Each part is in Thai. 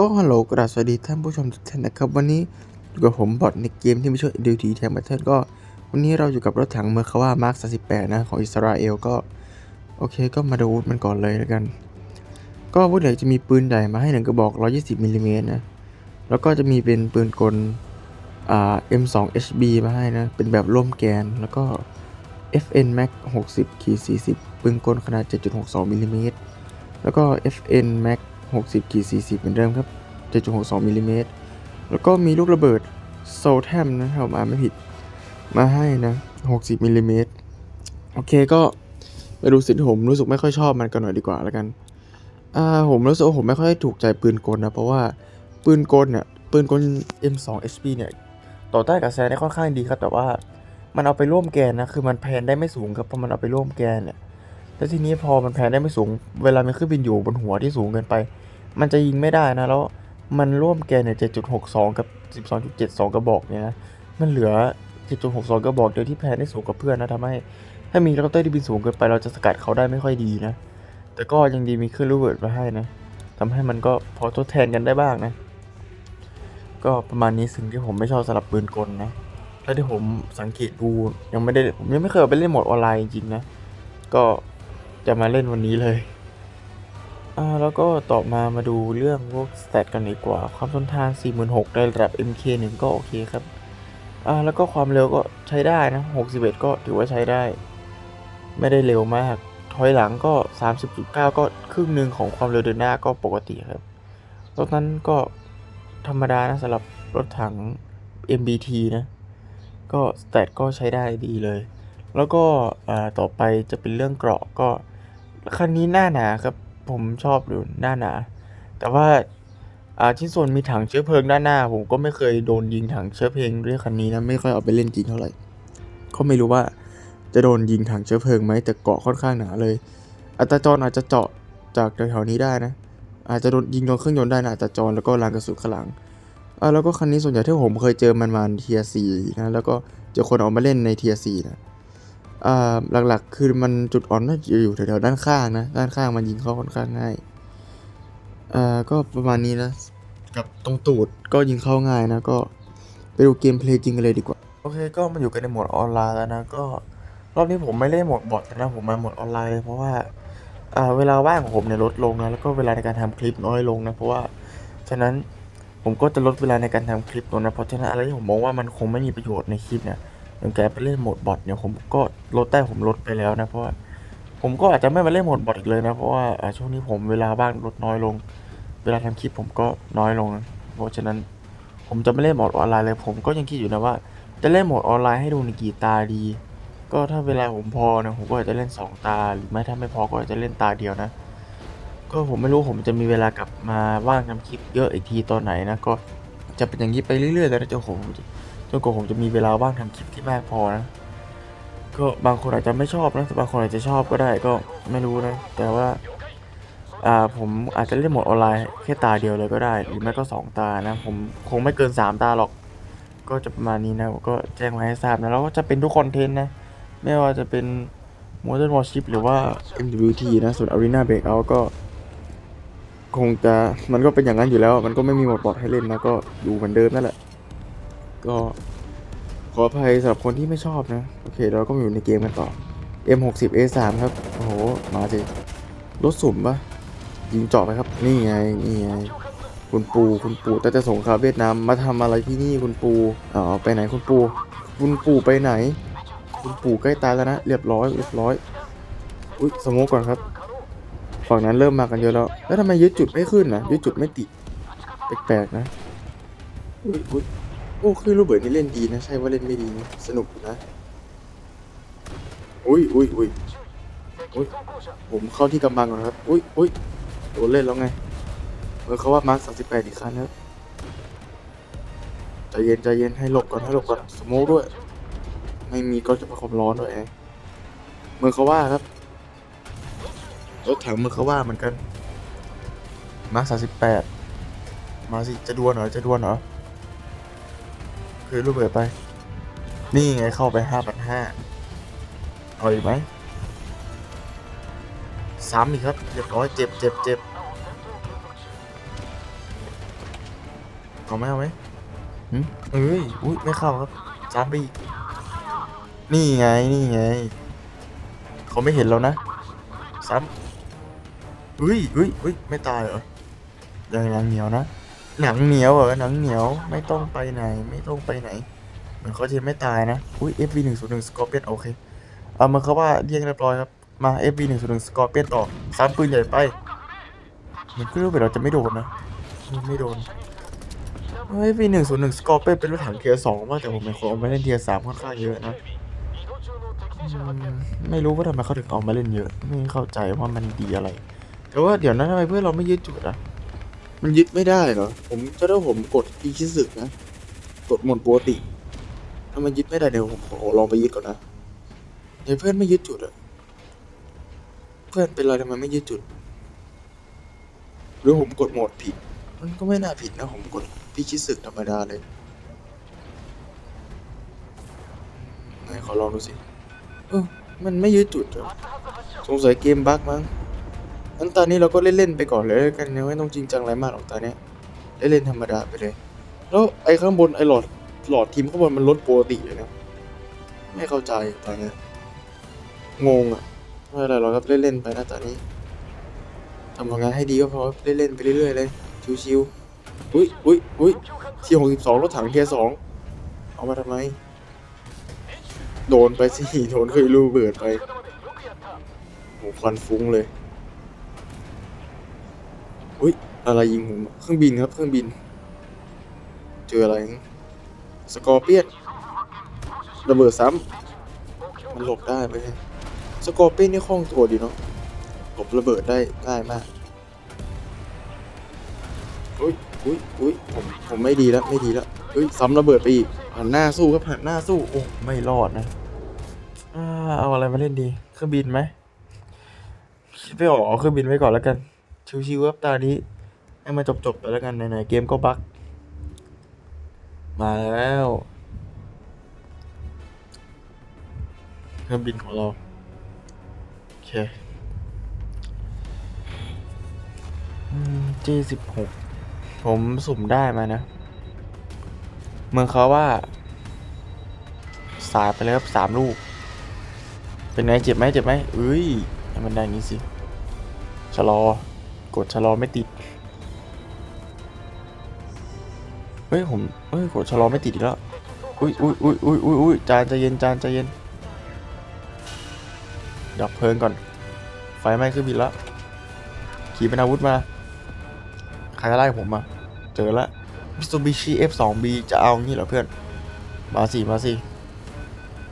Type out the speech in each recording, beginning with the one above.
ก็ฮัลโหลกราบสวัสดีท่านผู้ชมทุกท่านนะครับวันนี้อยู่กับผมบอทในเกมที่ไม่ช่วยดิวทีแทนบัตเทิลก็ วันนี้เราอยู่กับรถถังเมอร์คาว่ามาร์ค38นะของอิสราเอลก็ โอเคก็มาดูมันก่อนเลยแล้วกัน ก็วุฒิเหล็กจะมีปืนใหญ่มาให้หนึ่งกระบอก 120มิลลิเมตรนะ แล้วก็จะมีเป็นปืนกลอ่า M2 HB มาให้นะ เป็นแบบร่วมแกนแล้วก็ FN Max 60 40 ปืนกลขนาด 7.62มิลลิเมตรแล้วก็ FN Max 60ขีด40 เหมือนเดิมครับ7.62มิลลิเมตรแล้วก็มีลูกระเบิดโซแทมนะถ้าผมาไม่ผิดมาให้นะ 60มิลลิเมตรโอเคก็ไปดูสิ่งที่ผมรู้สึกไม่ค่อยชอบมันกันหน่อยดีกว่าแล้วกันอ่าผมรู้สึกว่าผมไม่ค่อยถูกใจปืนกลนะ เพราะว่าปืนกลเนี่ยปืนกล M2 HP เนี่ยต่อต้านกระแสได้ค่อนข้างดีครับแต่ว่ามันเอาไปร่วมแกนนะคือมันแพนได้ไม่สูงครับเพราะมันเอาไปร่วมแกนเนี่ย แล้วทีนี้พอมันแพนได้ไม่สูง เวลามันขึ้นบินอยู่บนหัวที่สูงเกินไป มันจะยิงไม่ได้นะ แล้วมันร่วมแกนเนี่ย7.62กับ12.72กระบอกเนี่ยนะ มันเหลือ7.62กระบอกเดียวที่แพนได้สูงกว่าเพื่อนนะทำให้ ถ้ามีเราเตอร์ที่บินสูงเกินไป เราจะสกัดเขาได้ไม่ค่อยดีนะ แต่ก็ยังดีมีเครื่องรูเบิร์ตมาให้นะทำให้มันก็พอทดแทนกันได้บ้างนะ ก็ประมาณนี้สิ่งที่ผมไม่ชอบสำหรับปืนกลนะแล้วที่ผมสังเกตดูยังไม่ได้ผมยังไม่เคยไปเล่นโหมดออนไลน์จริงๆนะ ก็ จะมาเล่นวันนี้เลย อ่าแล้วก็ต่อมามาดูเรื่องพวกสเตตกันดีกว่า ความทนทาน 46,000ในระดับ MK1 ก็โอเคครับ อ่าแล้วก็ความเร็วก็ใช้ได้นะ 61 ก็ถือว่าใช้ได้ ไม่ได้เร็วมาก ถอยหลังก็ 30.9 ก็ครึ่งหนึ่งของความเร็วเดินหน้าก็ปกติครับรถนั้นก็ธรรมดานะสำหรับรถถัง MBT นะ ก็สเตตก็ใช้ได้ดีเลย แล้วก็ต่อไปจะเป็นเรื่องเกราะก็ คันนี้หน้าหนาครับ ผมชอบดูหน้าหนา แต่ว่าอ่าชิ้นส่วนมีถังเชื้อเพลิงด้านหน้า ผมก็ไม่เคยโดนยิงถังเชื้อเพลิงด้วยคันนี้นะไม่ค่อยเอาไปเล่นจริงเท่าไหร่ก็ไม่รู้ว่าจะโดนยิงถังเชื้อเพลิงไหมแต่เกาะค่อนข้างหนาเลย อัตราจรอาจจะเจาะจากแถวๆนี้ได้นะ อาจจะโดนยิงโดนเครื่องยนต์ได้นะอัตราจรแล้วก็รางกระสุนข้างหลังอ่าแล้วก็คันนี้ส่วนใหญ่ที่ผมเคยเจอมันมาเทียสี่นะแล้วก็เจอคนเอามาเล่นในเทียสี่นะ หลักๆ คือมันจุดอ่อนน่าจะอยู่แถวๆด้านข้างนะ ด้านข้างมันยิงเข้าค่อนข้างง่ายอ่าก็ประมาณนี้นะกับตรงตูดก็ยิงเข้าง่ายนะก็ไปดูเกมเพลย์จริงกันเลยดีกว่า โอเคก็มาอยู่กันในโหมดออนไลน์แล้วนะก็รอบนี้ผมไม่เล่นโหมดบอทนะผมมาโหมดออนไลน์เลยเพราะว่าอ่าเวลาว่างของผมเนี่ยลดลงนะแล้วก็เวลาในการทำคลิปน้อยลงนะเพราะว่าฉะนั้นผมก็จะลดเวลาในการทำคลิปลงนะเพราะฉะนั้นอะไรที่ผมมองว่ามันคงไม่มีประโยชน์ในคลิปเนี่ย อย่างแกไปเล่นโหมดบอทเนี่ยผมก็ลดได้ผมลดไปแล้วนะเพราะว่าผมก็อาจจะไม่มาเล่นโหมดบอทอีกเลยนะเพราะว่าช่วงนี้ผมเวลาว่างลดน้อยลง เวลาทำคลิปผมก็น้อยลง เพราะฉะนั้นผมจะไม่เล่นโหมดออนไลน์เลย ผมก็ยังคิดอยู่นะว่า จะเล่นโหมดออนไลน์ให้ดูในกี่ตาดี ก็ถ้าเวลาผมพอนะผมก็อาจจะเล่น 2 ตาหรือไม่ถ้าไม่พอก็อาจจะเล่นตาเดียวนะ ก็ผมไม่รู้ผมจะมีเวลากลับมาว่างทำคลิปเยอะอีกทีตอนไหนนะก็จะเป็นอย่างนี้ไปเรื่อยๆเลยนะเจนผม จนกว่าผมจะมีเวลาว่างทำคลิปที่มากพอนะ ก็บางคนอาจจะไม่ชอบนะบางคนอาจจะชอบก็ได้ก็ไม่รู้นะ แต่ว่าอ่าผมอาจจะเล่นหมดออนไลน์แค่ตาเดียวเลยก็ได้ หรือไม่ก็สองตานะ ผมคงไม่เกินสามตาหรอก ก็จะประมาณนี้นะก็แจ้งไว้ให้ทราบนะแล้วก็จะเป็นทุกคอนเทนต์นะ ไม่ว่าจะเป็น Modern Warship หรือว่า MWT นะ ส่วน Arena Breakout ก็ คงจะมันก็เป็นอย่างนั้นอยู่แล้ว มันก็ไม่มีหมดบอทให้เล่นนะก็อยู่เหมือนเดิมนั่นแหละ ก็ขออภัยสำหรับคนที่ไม่ชอบนะ โอเค เราก็มาอยู่ในเกมกันต่อ M60 A3 ครับ โอ้โห มาสิรถสุ่มปะยิงเจาะไปครับ นี่ไง นี่ไง คุณปู คุณปูแต่จะสงครามเวียดนาม มาทำอะไรที่นี่คุณปู อ๋อ ไปไหนคุณปู คุณปูไปไหน คุณปูใกล้ตายแล้วนะ เรียบร้อย เรียบร้อย อุ้ยสโมกก่อนครับ ฝั่งนั้นเริ่มมากันเยอะแล้ว แล้วทำไมยึดจุดไม่ขึ้นนะยึดจุดไม่ติด แปลกๆนะ อุ้ยอุ้ย โอ้คือรูเบิร์ตนี่เล่นดีนะ ใช่ว่าเล่นไม่ดีนะสนุกนะ อุ้ยอุ้ยอุ้ยอุ้ยผมเข้าที่กำบังก่อนครับ อุ้ยอุ้ยโดนเล่นแล้วไงเออเขาว่ามาร์คสามสิบแปดอีกคันครับใจเย็นใจเย็นให้หลบก่อนให้หลบก่อนสโมกด้วย ไม่มีก็จะประคบร้อนด้วยเองเมือเขาว่าครับรถถังเมือเขาว่าเหมือนกันมาร์คสามสิบแปดมาสิจะดวลเหรอจะดวลเหรอ คือรูปเบิดไป นี่ไงเข้าไปห้าพันห้าเอาอีกไหมซ้ำอีกครับเรียบร้อยเจ็บเจ็บเจ็บเอาไหมเอาไหมหืมเอ้ยอุ้ยไม่เข้าครับซ้ำไปอีกนี่ไงนี่ไง เขาไม่เห็นแล้วนะ ซ้ำอุ้ยอุ้ยอุ้ยไม่ตายเหรอยังหนังเหนียวนะ หนังเหนียวเหรอหนังเหนียวไม่ต้องไปไหน ไม่ต้องไปไหน เหมือนเขาจะไม่ตายนะ อุ้ย FV หนึ่งศูนย์หนึ่งสกอร์เปียนโอเค เอามาเขาว่าเรียงเรียบร้อยครับ มา FV หนึ่งศูนย์หนึ่งสกอร์เปียนต่อซ้ำปืนใหญ่ไป เหมือนขึ้นรูปแบบเราจะไม่โดนนะ ไม่โดนเฮ้ยปีหนึ่งศูนย์หนึ่งสกอร์เปเป็นรถถังเทียร์สองว่าแต่ผมเป็นคนเอามาเล่นเทียร์สามค่อนข้างเยอะนะ ไม่รู้ว่าทำไมเขาถึงเอามาเล่นเยอะ ไม่เข้าใจว่ามันดีอะไร แต่ว่าเดี๋ยวนั้นทำไมเพื่อนเราไม่ยึดจุดอะ มันยึดไม่ได้เหรอ ผมจะได้ผมกดปีชิสึนะ กดหมดปกติ ถ้ามันยึดไม่ได้เดี๋ยวผมขอลองไปยึดก่อนนะเดี๋ยวเพื่อนไม่ยึดจุดอะเพื่อนเป็นไรทำไมไม่ยึดจุด หรือผมกดโหมดผิด มันก็ไม่น่าผิดนะ ผมกดพิชิตศึกธรรมดาเลยไหนขอลองดูสิเออมันไม่ยืดจุดสงสัยเกมบั๊กมั้ง งั้นตอนนี้เราก็เล่นๆไปก่อนเลยด้วกันนะไม่ต้องจริงจังอะไรมากหรอกตอนนี้เล่นๆธรรมดาไปเลย แล้วไอ้ข้างบนไอ้หลอดหลอดทีมข้างบนมันลดปกติเลยนะไม่เข้าใจตอนนี้งงอะไม่เป็นไรหรอกครับเล่นๆไปนะตอนนี้ทำผลงานให้ดีก็พอเล่นๆไปเรื่อยๆเลยชิวๆอุ้ยอุ้ยอุ้ยทีหกสิบสองรถถังเทียสองเอามาทำไม โดนไปสิโดนเคยรูเบิดไปโหควันฟุ้งเลย อะไรยิงผมเครื่องบินครับ เครื่องบิน เจออะไร สกอร์เปียนระเบิดซ้ำมันหลบได้ไหมสกอร์เปียนนี่คล่องตัวดีเนาะหลบระเบิดได้ง่ายมากอุ้ยอุ้ยอุ้ยผมผมไม่ดีแล้วไม่ดีแล้วเฮ้ยซ้ำระเบิดไปอีกหันหน้าสู้ครับหันหน้าสู้โอ้ไม่รอดนะอ่าเอาอะไรมาเล่นดีเครื่องบินไหมคิดไม่ออกเอาเครื่องบินไว้ก่อนแล้วกันชิวๆครับตานี้ ให้มันจบๆไปแล้วกันไหนๆเกมก็บั๊กมาแล้วเครื่องบินของเรา โอเคอืม G16 ผมสุ่มได้มานะ เมืองเขาว่า สายไปเลยครับสามลูก เป็นไงเจ็บไหมเจ็บไหมเอ้ยให้มันได้อย่างนี้สิ ชะลอ กดชะลอไม่ติด ฮ้ยผมเฮ้ยกดชะลอไม่ติดอีกแล้วอุ้ยอุ้ยอุ้ยอุ้ยอุ้ยอุ้ยจานใจเย็นจานใจเย็นดับเพลิงก่อน ไฟไหม้ขึ้นบินแล้วขี่เป็นอาวุธมาใครจะไล่ผมมา เจอล้ว Mitsubishi F2B จะเอางี้เหรอเพื่อน มาสิ มาสิ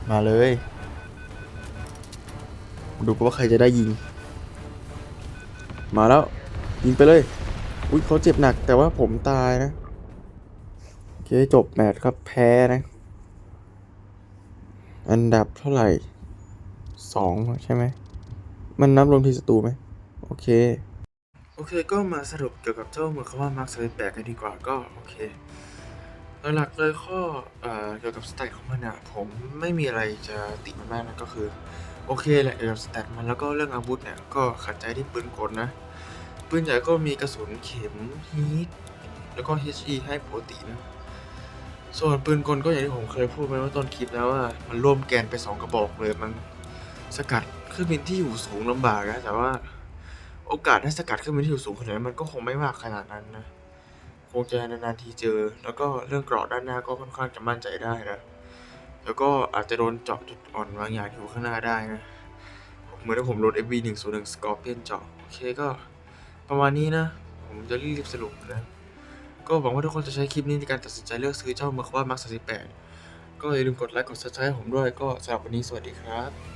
มาเลย ดูว่าใครจะได้ยิง มาแล้ว ยิงไปเลย อุ้ยเขาเจ็บหนักแต่ว่าผมตายนะ เคจบแมตช์ครับแพ้นะ อันดับเท่าไหร่สองใช่ไหม มันนับรวมทีศัตรูไหม โอเค โอเคก็มาสรุปเกี่ยวกับเจ้าเมือคำว่ามาร์คสวิตแบกกันดีกว่าก็โอเคหลักๆเลยข้อเอเกี่ยวกับสแตทของมันเนี่ยผมไม่มีอะไรจะติมันมากนะก็คือ โอเคแหละเกี่ยวกับสแตทมันแล้วก็เรื่องอาวุธเนี่ยก็ขัดใจที่ปืนกลนะ ปืนใหญ่ก็มีกระสุนเข็มฮีทแล้วก็ HE ให้ปกตินะ ส่วนปืนกลก็อย่างที่ผมเคยพูดไปว่าต้นคลิปแล้วว่า มันร่วมแกนไปสองกระบอกเลยมันสกัดเครื่องบินที่อยู่สูงลำบากนะแต่ว่า โอกาสได้สกัดเครื่องบินที่อยู่สูงขนาดนั้นมันก็คงไม่มากขนาดนั้นนะคงจะนานๆทีเจอ แล้วก็เรื่องเกราะด้านหน้าก็ค่อนข้างจะมั่นใจได้นะแล้วก็อาจจะโดนเจาะจุดอ่อนบางอย่างที่อยู่ข้างหน้าได้นะเหมือนที่ผมโดน FV 1 0 1 Scorpion เจาะโอเคก็ประมาณนี้นะ ผมจะรีบสรุปนะ ก็หวังว่าทุกคนจะใช้คลิปนี้ในการตัดสินใจเลือกซื้อเจ้าเมอร์คว่ามาร์ค38ก็อย่าลืมกดไลค์กด subscribe ให้ผมด้วยก็สำหรับวันนี้สวัสดีครับ